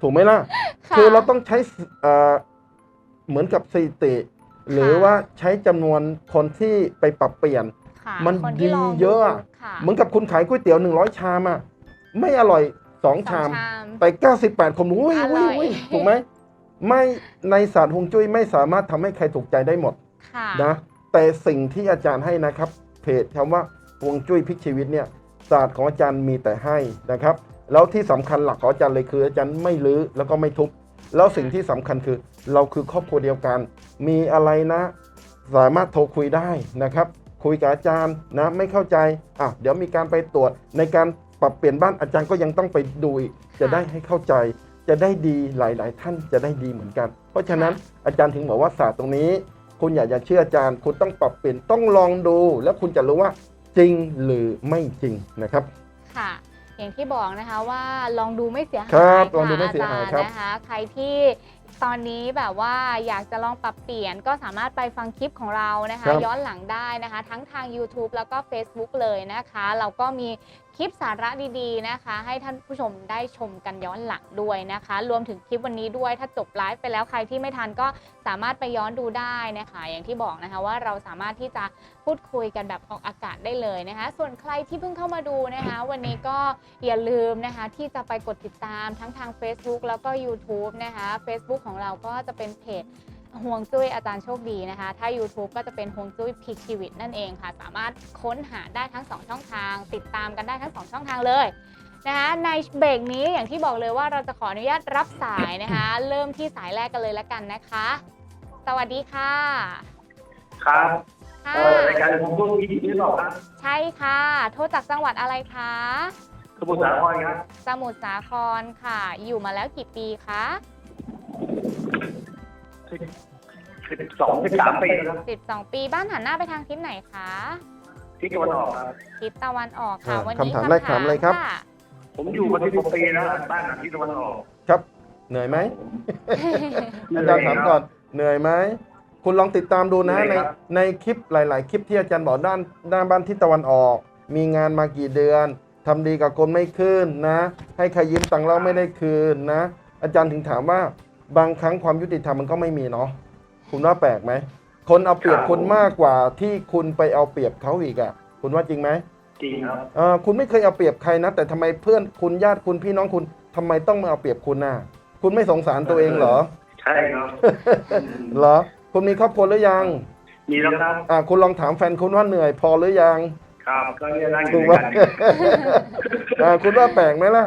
ถูกไหมล่ะ ค่ะ คือเราต้องใช้สเอ่อเหมือนกับสถิติ หรือว่าใช้จำนวนคนที่ไปปรับเปลี่ยน ค่ะมันคนที่ลงดีเยอะอะ ค่ะเหมือนกับคุณขายก๋วยเตี๋ยว100ชามอะไม่อร่อย2สองชาม ชามแต่98 คนอุ้ยอร่อุ้อยยอุ้ยถูกไหมไม่ในศาสตร์ฮวงจุ้ยไม่สามารถทำให้ใครถูกใจได้หมดค่ะ นะแต่สิ่งที่อาจารย์ให้นะครับเพจคำว่าฮวงจุ้ยพลิกชีวิตเนี่ยศาสตร์ของอาจารย์มีแต่ให้นะครับ แล้วที่สำคัญหลักของอาจารย์เลยคือ อาจารย์ไม่ลื้อแล้วก็ไม่ทุบ แล้วสิ่งที่สำคัญคือเราคือครอบครัวเดียวกัน มีอะไรนะ สามารถโทรคุยได้นะครับ คุยกับอาจารย์นะไม่เข้าใจอะเดี๋ยวมีการไปตรวจในการปรับเปลี่ยนบ้านอาจารย์ก็ยังต้องไปดูจะได้ให้เข้าใจ จะได้ดีหลาย ๆ ท่านจะได้ดีเหมือนกัน เพราะฉะนั้นอาจารย์ถึงบอกว่าศาสตร์ตรงนี้ คุณอย่ากจะเชื่ออาจารย์ คุณต้องปรับเปลี่ยนต้องลองดู แล้วคุณจะรู้ว่าจริงหรือไม่จริงนะครับ อย่างที่บอกนะคะว่าลองดูไม่เสียหายครับะลองดูไม่เสียหายครับอจรนะคะ ใครที่ตอนนี้แบบว่าอยากจะลองปรับเปลี่ยนก็สามารถไปฟังคลิปของเรานะคะ ครับย้อนหลังได้นะคะ ทั้งทาง YouTube แล้วก็ Facebook เลยนะคะ เราก็มี คลิปสาระดีๆนะคะ ให้ท่านผู้ชมได้ชมกันย้อนหลังด้วยนะคะ รวมถึงคลิปวันนี้ด้วยถ้าจบไลฟ์ไปแล้วใครที่ไม่ทันก็สามารถไปย้อนดูได้นะคะ อย่างที่บอกนะคะว่าเราสามารถที่จะพูดคุยกันแบบออกอากาศได้เลยนะคะ ส่วนใครที่เพิ่งเข้ามาดูนะคะ วันนี้ก็อย่าลืมนะคะ ที่จะไปกดติดตามทั้งทาง Facebook แล้วก็ YouTube นะคะ Facebook ของเราก็จะเป็นเพจ ห่วงจุ้ยอาจารย์โชคดีนะคะ ถ้า YouTube ก็จะเป็นห่วงจุ้ยพลิกชีวิตนั่นเองค่ะ สามารถค้นหาได้ทั้ง 2 ช่องทาง ติดตามกันได้ทั้ง 2 ช่องทางเลยนะคะ ในเบรกนี้อย่างที่บอกเลยว่าเราจะขออนุญาตรับสายนะคะ เริ่มที่สายแรกกันเลยละกันนะคะ สวัสดีค่ะ ครับค่ะเอ่อรายการผมพูดมีที่หรอครับใช่ค่ะ โทรจากจังหวัดอะไรคะสมุทรสาครครับสมุทรสาครค่ะ อยู่มาแล้วกี่ปีคะ สิบสองสิบสามปีแล้วครับ12 ปีบ้านหันหน้าไปทางทิศไหนคะที่ตะวันออกครับทิศตะวันออกค่ะ อ่าวันนี้คำถามแรกถามเลยครับะ ผมอยู่มาที่กว่าปีแล้วบ้านหลังที่ตะวันออกครับเหนื่อยไหมอาจารย์ถามก่อนเหนื่อยไหมคุณลองติดตามดูนะเหนื่ในอยครับในคลิปหลาย ๆ คลิปที่อาจารย์บอกด้านด้านบ้านทิศตะวันออก มีงานมากี่เดือนทำดีกับคนไม่ขึ้นนะ ให้ใครยืมตังค์เราไม่ได้คืนนะ อาจารย์ถึงถามว่าบางครั้งความยุติธรรมมันก็ไม่มีเนาะ คุณว่าแปลกไหมคนเอาเปรียบคุณมากกว่าที่คุณไปเอาเปรียบเขาอีกอะคุณว่าจริงไหมจริงครับเออคุณไม่เคยเอาเปรียบใครนะ แต่ทำไมเพื่อนคุณญาติคุณพี่น้องคุณทำไมต้องมาเอาเปรียบคุณน่ะ คุณไม่สงสารตัวเองเหรอ ใช่ครับเหรอคุณมีครอบครัวหรือยัง มีแล้วครับอ่าคุณลองถามแฟนคุณว่าเหนื่อยพอหรือยัง ครับก็เนี่ยนั่งอถูยู่กไหมด้วยกันอ่าคุณว่าแปลกไหมล่ะ